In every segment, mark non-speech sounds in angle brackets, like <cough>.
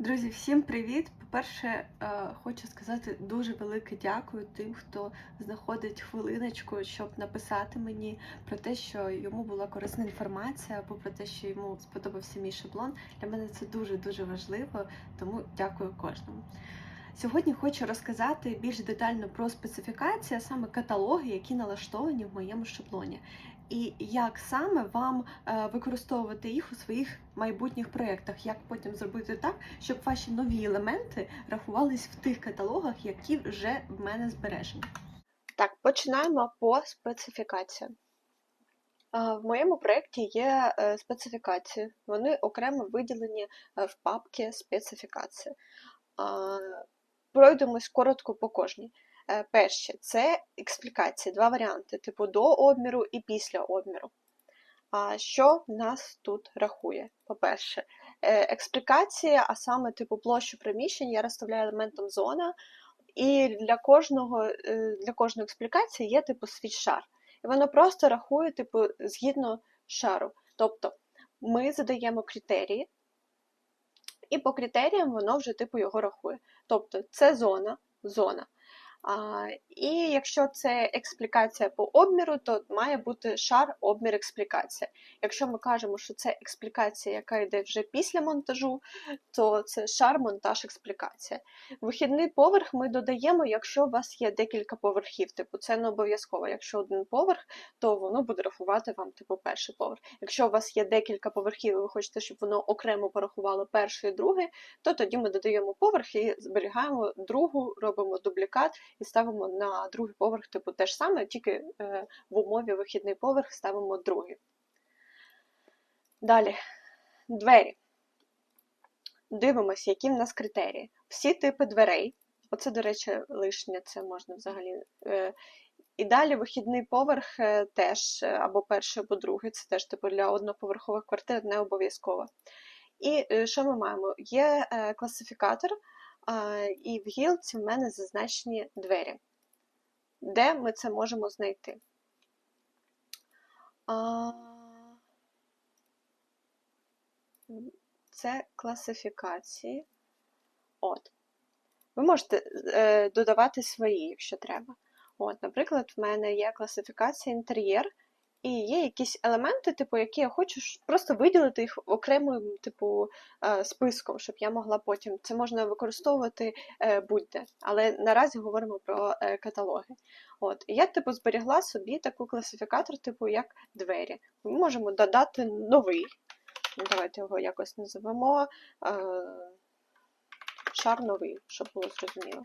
Друзі, всім привіт! По-перше, е, хочу сказати дуже велике дякую тим, хто знаходить хвилиночку, щоб написати мені про те, що йому була корисна інформація, або про те, що йому сподобався мій шаблон. Для мене це дуже дуже важливо, тому дякую кожному. Сьогодні хочу розказати більш детально про специфікації, а саме каталоги, які налаштовані в моєму шаблоні, і як саме вам е, використовувати їх у своїх майбутніх проєктах, як потім зробити так, щоб ваші нові елементи рахувались в тих каталогах, які вже в мене збережені. Так, починаємо по специфікаціям. Е, В моєму проєкті є е, специфікації. Вони окремо виділені в папці специфікації. Пройдемось коротко по кожній. Е, Перше це експлікації, два варіанти: типу до обміру і після обміру. А що нас тут рахує? По-перше, е, експлікація, а саме типу площу приміщень, я розставляю елементом зона, і для кожного, е, для кожної експлікації є типу свій шар. І воно просто рахує, типу, згідно шару. Тобто ми задаємо критерії, і по критеріям воно вже типу його рахує. Тобто це зона, зона. І якщо це експлікація по обміру, то має бути шар, обмір, експлікація. Якщо ми кажемо, що це експлікація, яка йде вже після монтажу, то це шар, монтаж, експлікація. Вихідний поверх ми додаємо, якщо у вас є декілька поверхів. Типу, це не обов'язково. Якщо один поверх, то воно буде рахувати вам типу перший поверх. Якщо у вас є декілька поверхів, і ви хочете, щоб воно окремо порахувало перший і другий, то тоді ми додаємо поверх і зберігаємо другу, робимо дублікат і ставимо на другий поверх, типу те ж саме, тільки е, в умові вихідний поверх ставимо другий. Далі, двері. Дивимося, які в нас критерії. Всі типи дверей. Оце, до речі, лишнє, це можна взагалі. Е, і далі вихідний поверх е, теж, або перший, або другий, це теж типу для одноповерхових квартир не обов'язково. І що ми маємо? Є класифікатор, і в гілці в мене зазначені двері. Де ми це можемо знайти? Це класифікації. От. Ви можете е, додавати свої, якщо треба. От, Наприклад, в мене є класифікація інтер'єр, і є якісь елементи, типу, які я хочу просто виділити їх окремим типу, е, списком, щоб я могла потім. Це можна використовувати е, будь-де. Але наразі говоримо про е, каталоги. От. І я типу, зберігла собі таку класифікатор, типу, як двері. Ми можемо додати новий. Ну, Давайте його якось називемо. Шар новий, щоб було зрозуміло.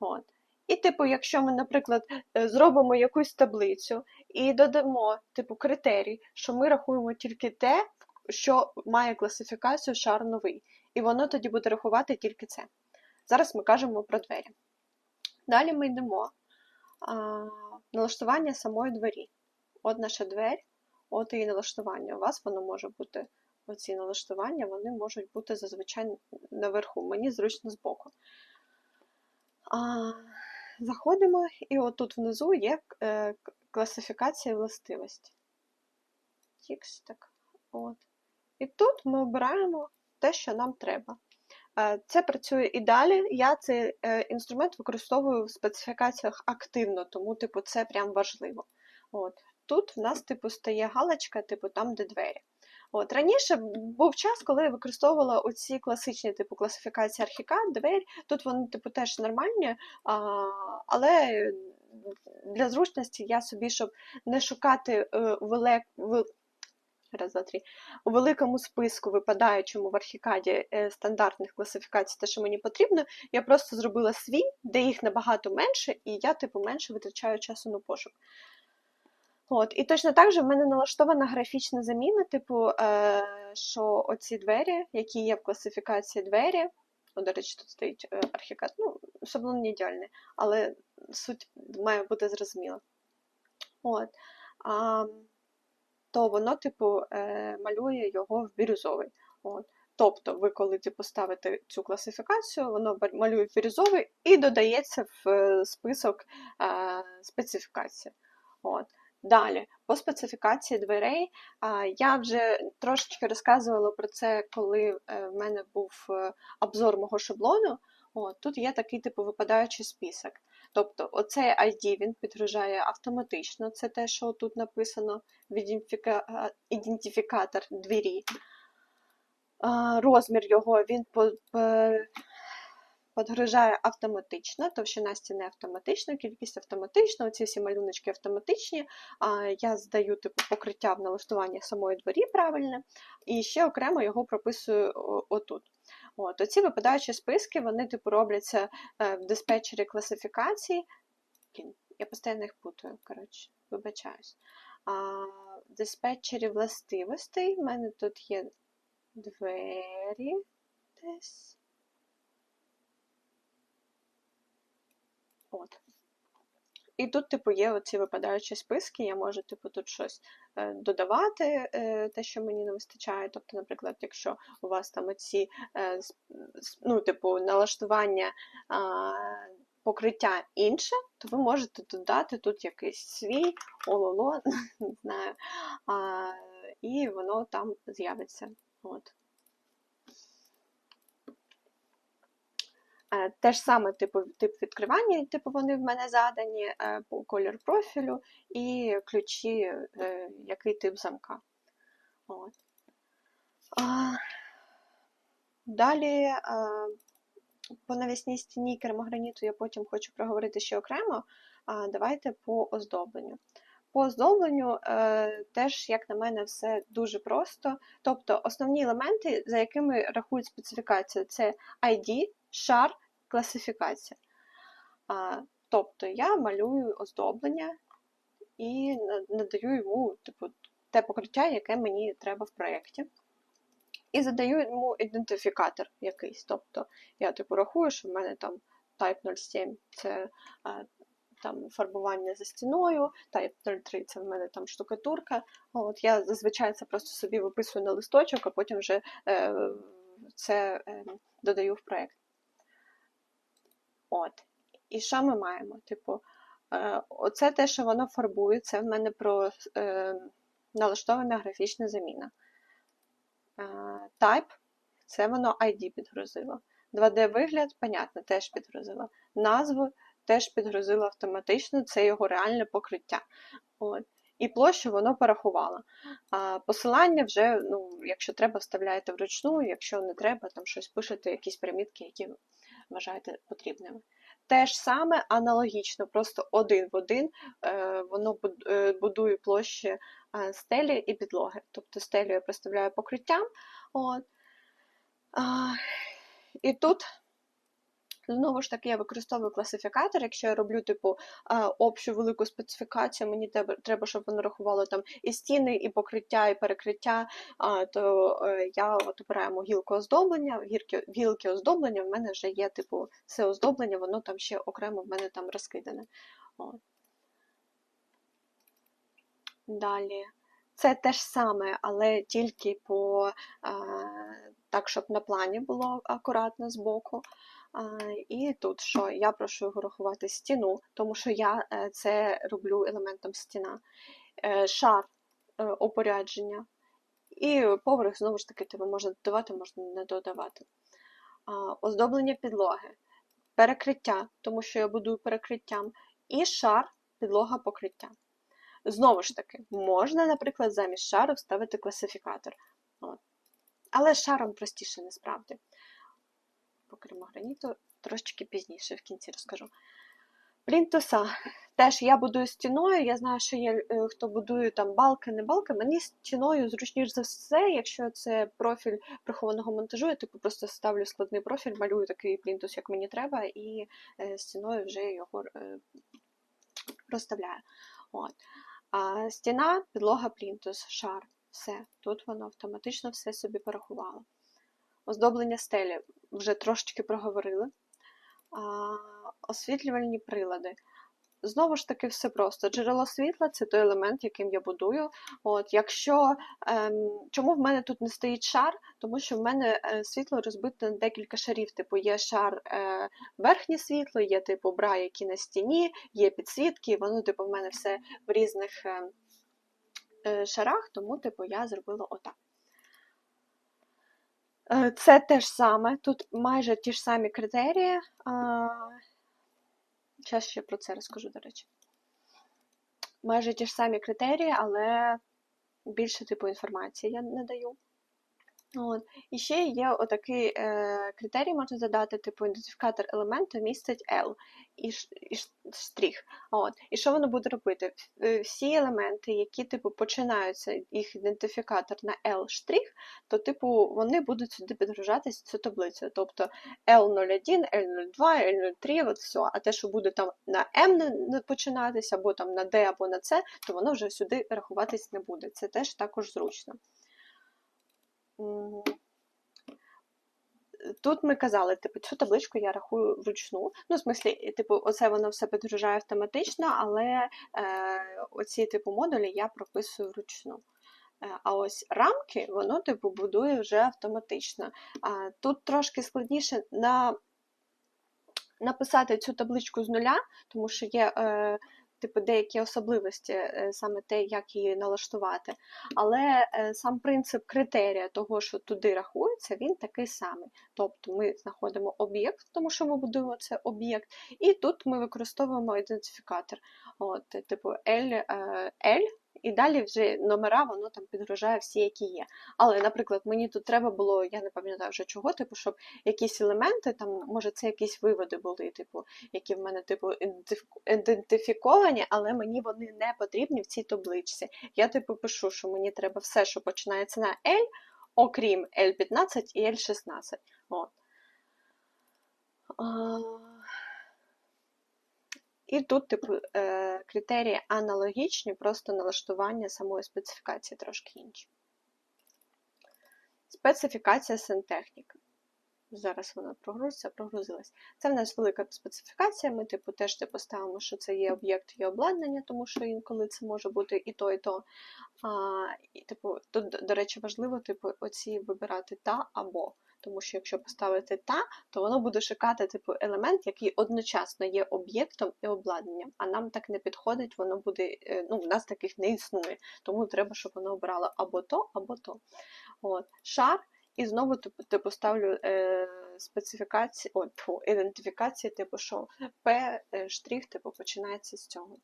От. І, типу, якщо ми, наприклад, е, зробимо якусь таблицю і додамо, типу, критерій, що ми рахуємо тільки те, що має класифікацію шар новий. І воно тоді буде рахувати тільки це. Зараз ми кажемо про двері. Далі ми йдемо а, налаштування самої двері. От наша двері, от її налаштування. У вас воно може бути, оці налаштування, вони можуть бути зазвичай наверху. Мені зручно збоку. А, заходимо, і отут внизу є е, класифікація властивості. Тікс, от. І тут ми обираємо те, що нам треба. Е, Це працює і далі. Я цей е, інструмент використовую в специфікаціях активно, тому, типу, це прям важливо. От. Тут в нас, типу, стає галочка, типу, там, де двері. От раніше був час, коли я використовувала оці класичні типу класифікації архікад, двері. Тут вони, типу, теж нормальні, а, але для зручності я собі, щоб не шукати е, велик, вел- раз, два, три, у великому списку, випадаючому в архікаді е, стандартних класифікацій, те, що мені потрібно, я просто зробила свій, де їх набагато менше, і я, типу, менше витрачаю часу на пошук. От, і точно так же в мене налаштована графічна заміна, типу, е, що оці двері, які є в класифікації двері, ну, до речі, тут стоїть е, архікад, ну, шаблон не ідеальний, але суть має бути зрозуміла. От, а, то воно, типу, е, малює його в бірюзовий. От. Тобто, ви коли типу, ставите цю класифікацію, воно малює в бірюзовий і додається в е, список е, специфікації. От. Далі, по специфікації дверей, я вже трошечки розказувала про це, коли е, в мене був е, обзор мого шаблону. От, тут є такий типу випадаючий список. Тобто оцей ID він підгружає автоматично, це те, що тут написано ідентифікатор двері. Розмір його він по- по- підгружає автоматично, товщина стіни автоматично, кількість автоматично, оці всі малюночки автоматичні. Я здаю типу покриття в налаштуванні самої двері правильне, і ще окремо його прописую отут. От, оці випадаючі списки, вони типу робляться е, в диспетчері класифікації. Я постійно їх путаю, коротше, вибачаюсь. В диспетчері властивостей в мене тут є двері десь. От. І тут, типу, є оці випадаючі списки, я можу, типу, тут щось е, додавати, е, те, що мені не вистачає. Тобто, наприклад, якщо у вас там оці, е, ну, типу, налаштування покриття інше, то ви можете додати тут якийсь свій ололо, <laughs> не знаю, і воно там з'явиться. От. Те ж саме типу, тип відкривання, типу вони в мене задані, е, по- колір профілю і ключі, е, який тип замка. От. Далі е, по навісній стіні керамограніту я потім хочу проговорити ще окремо. Давайте по оздобленню. По оздобленню е, теж, як на мене, все дуже просто. Тобто основні елементи, за якими рахують специфікацію, це ID, шар, класифікація. А, тобто я малюю оздоблення і надаю йому типу, те покриття, яке мені треба в проєкті. І задаю йому ідентифікатор якийсь. Тобто я типу рахую, що в мене там Type 07 це а, там фарбування за стіною, Type 03 це в мене там штукатурка. От я зазвичай це просто собі виписую на листочок, а потім вже е, це е, додаю в проєкт. От. І що ми маємо? Типу, е, оце те, що воно фарбує, це в мене про е, налаштована графічна заміна. Е, Type це воно ID підгрузило. 2D-вигляд, понятно, теж підгрузило. Назву теж підгрузило автоматично, це його реальне покриття. От. І площу воно порахувало. А посилання вже, ну, якщо треба, вставляєте вручну, якщо не треба, там щось пишете, якісь примітки, які вважаєте потрібними. Те ж саме аналогічно, просто один в один е, воно е, будує площі е, стелі і підлоги. Тобто стелю я представляю покриттям. От. І тут Знову ж таки, я використовую класифікатор. Якщо я роблю типу общу велику специфікацію, мені треба, щоб воно рахувало там і стіни, і покриття, і перекриття, то е, я от обираємо гілку оздоблення, гілки оздоблення, в мене вже є типу все оздоблення, воно там ще окремо в мене там розкидане. Далі. Це те ж саме, але тільки по а, так, щоб на плані було акуратно збоку. А, І тут що? Я прошу його рахувати стіну, тому що я е, це роблю елементом стіна, Е, шар е, опорядження. І поверх, знову ж таки, тебе можна додавати, можна не додавати. Оздоблення підлоги, перекриття, тому що я будую перекриттям, і шар, підлога покриття. Знову ж таки, можна, наприклад, замість шару вставити класифікатор. Але шаром простіше насправді. По керамограніту трошечки пізніше в кінці розкажу. Плінтуса. Теж я будую стіною. Я знаю, що є е, хто будує там балки, не балки. Мені стіною зручніше за все, якщо це профіль прихованого монтажу, я типу просто ставлю складний профіль, малюю такий плінтус, як мені треба, і е, стіною вже його е, розставляю. От. А стіна, підлога, плінтус, шар. Все. Тут воно автоматично все собі порахувало. Оздоблення стелі вже трошечки проговорили. А, освітлювальні прилади. знову ж таки все просто. Джерело світла це той елемент, яким я будую. От, якщо, ем, Чому в мене тут не стоїть шар? Тому що в мене е, світло розбите на декілька шарів. Типу є шар е, верхнє світло, є типу бра, які на стіні, є підсвітки, воно типу, в мене все в різних е, шарах, тому типу, я зробила отак. Е, Це те ж саме, тут майже ті ж самі критерії. Зараз ще про це розкажу, до речі. Майже ті ж самі критерії, але більше типу інформації я надаю. От. І ще є отакий е, критерій, можна задати, типу ідентифікатор елементу містить L і, і штрих. От. І що воно буде робити? Е, Всі елементи, які типу починаються, їх ідентифікатор на L штрих, то типу вони будуть сюди підгружатись цю таблицю. Тобто L01, L02, L03, от все. А те, що буде там на M починатись, або там на D, або на C, то воно вже сюди рахуватись не буде. Це теж також зручно. Тут ми казали, типу, цю табличку я рахую вручну. Ну, в смислі, типу, оце воно все підгружає автоматично, але е, оці типу модулі я прописую вручну. Е, А ось рамки, воно типу будує вже автоматично. А тут трошки складніше на написати цю табличку з нуля, тому що є е, типу, деякі особливості, е, саме те, як її налаштувати. Але е, сам принцип критерія того, що туди рахується, він такий самий. Тобто ми знаходимо об'єкт, тому що ми будуємо це об'єкт, і тут ми використовуємо ідентифікатор. От, типу L, е, L, і далі вже номера воно там підгружає всі, які є. Але, наприклад, мені тут треба було, я не пам'ятаю вже чого, типу, щоб якісь елементи, там, може, це якісь виводи були, типу, які в мене типу ідентифіковані, але мені вони не потрібні в цій табличці. Я типу пишу, що мені треба все, що починається на L, окрім L15 і L16. От. І тут, типу, е, критерії аналогічні, просто налаштування самої специфікації трошки інші. Специфікація сантехніки. Зараз вона прогрузиться, прогрузилась. Це в нас велика специфікація. Ми, типу, теж типу, ставимо, що це є об'єкт, є обладнання, тому що інколи це може бути і то, і то. А, і, типу, тут, до речі, важливо, типу, оці вибирати та або. Тому що якщо поставити та, то воно буде шукати типу елемент, який одночасно є об'єктом і обладнанням. А нам так не підходить, воно буде, е, ну, в нас таких не існує. Тому треба, щоб воно обрало або то, або то. От. Шар, і знову типу, типу ставлю е, специфікації, о, ідентифікації, типу, що P е, штрих, типу, починається з цього.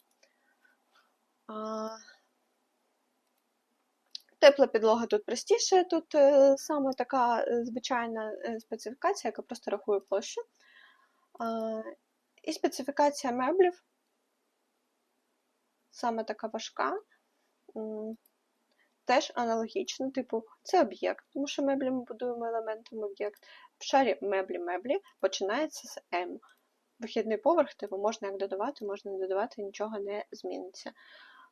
А... Тепла підлога тут простіше, тут е, саме така е, звичайна е, специфікація, яка просто рахує площу. І специфікація меблів, саме така важка. Теж аналогічно, типу, це об'єкт, тому що меблі ми будуємо елементом об'єкт. В шарі меблі-меблі починається з М. Вихідний поверх, типу, можна як додавати, можна не додавати, нічого не зміниться.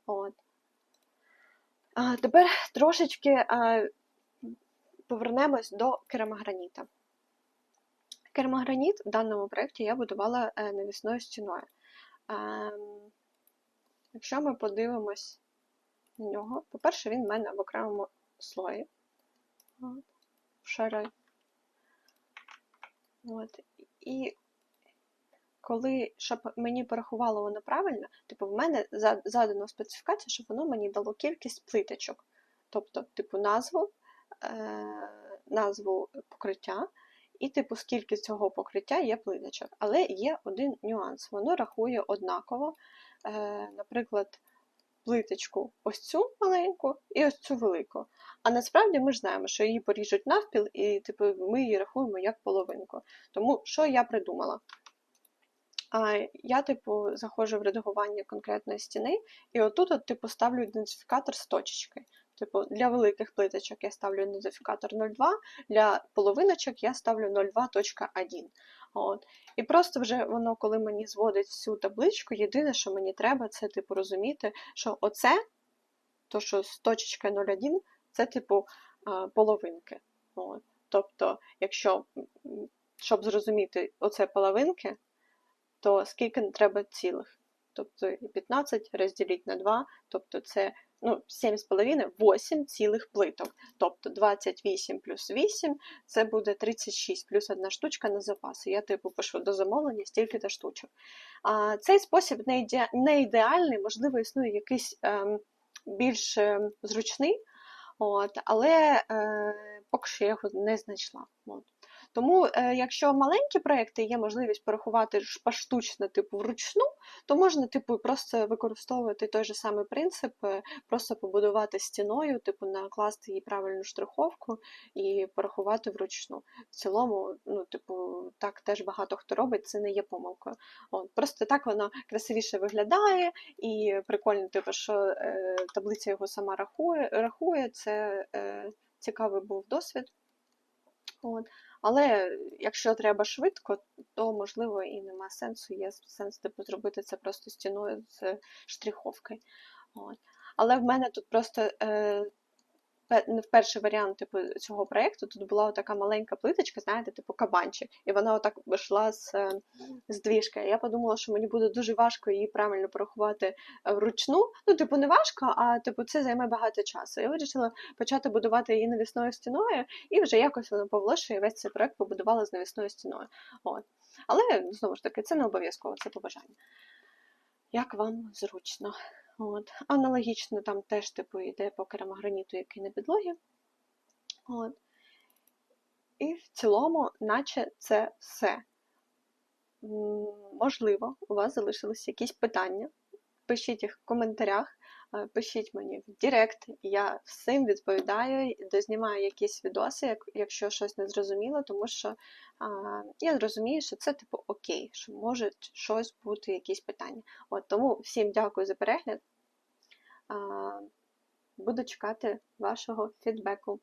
От. А, тепер трошечки а, повернемось до керамограніта. Керамограніт в даному проєкті я будувала е, навісною стіною. Ем, якщо ми подивимось на нього, по-перше, він в мене в окремому слої. От, в шари. От. І коли, щоб мені порахувало воно правильно, типу, в мене за- задано специфікація, щоб воно мені дало кількість плиточок. Тобто, типу, назву, е, назву покриття, і, типу, скільки цього покриття є плиточок. Але є один нюанс. Воно рахує однаково, е, наприклад, плиточку ось цю маленьку і ось цю велику. А насправді ми ж знаємо, що її поріжуть навпіл, і типу, ми її рахуємо як половинку. Тому що я придумала? Я, типу, заходжу в редагування конкретної стіни, і отут, от, типу, ставлю ідентифікатор з точечкою. Типу, для великих плиточок я ставлю ідентифікатор 0,2, для половиночок я ставлю 0,2.1. От. І просто вже воно, коли мені зводить всю табличку, єдине, що мені треба, це типу розуміти, що оце, то що з точечкою 0,1, це типу половинки. От. Тобто, якщо, щоб зрозуміти оце половинки, то скільки треба цілих? тобто 15 розділіть на 2, тобто це ну, 7,5, 8 цілих плиток. Тобто 28 плюс 8 це буде 36, плюс одна штучка на запаси. Я типу пишу до замовлення стільки-то штучок. А, Цей спосіб не, іде, не ідеальний, можливо, існує якийсь ем, більш ем, зручний, от, але е, поки що я його не знайшла. От. Тому, е, якщо маленькі проекти є можливість порахувати поштучно, типу вручну, то можна типу просто використовувати той же самий принцип, е, просто побудувати стіною, типу накласти їй правильну штриховку і порахувати вручну. В цілому, ну, типу, так теж багато хто робить, це не є помилкою. От, просто так воно красивіше виглядає, і прикольно, типу, що е, таблиця його сама рахує, рахує. це е, цікавий був досвід. От. Але якщо треба швидко, то можливо і нема сенсу. Є сенс типу, зробити це просто стіною з штриховки. От. Але в мене тут просто е, пе- в перший варіант типу, цього проєкту тут була така маленька плиточка, знаєте, типу кабанчик, і вона отак йшла з, е, з двіжки. Я подумала, що мені буде дуже важко її правильно порахувати е, вручну. Ну, типу, не важко, а типу, це займе багато часу. Я вирішила почати будувати її навісною стіною, і вже якось воно повело, що я весь цей проект побудувала з навісною стіною. От. Але знову ж таки, це не обов'язково, це побажання. Як вам зручно? От. Аналогічно там теж типу йде по керамограніту, який на підлогі. От. І в цілому, наче це все. Можливо, у вас залишилися якісь питання. Пишіть їх в коментарях, пишіть мені в Директ, я всім відповідаю, дознімаю якісь відоси, якщо щось не зрозуміло, тому що а, я розумію, що це типу окей, що може щось бути, якісь питання. От тому всім дякую за перегляд. А, Буду чекати вашого фідбеку.